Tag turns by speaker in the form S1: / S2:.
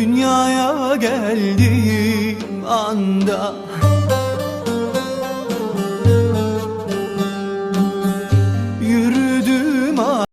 S1: Dünyaya geldiğim anda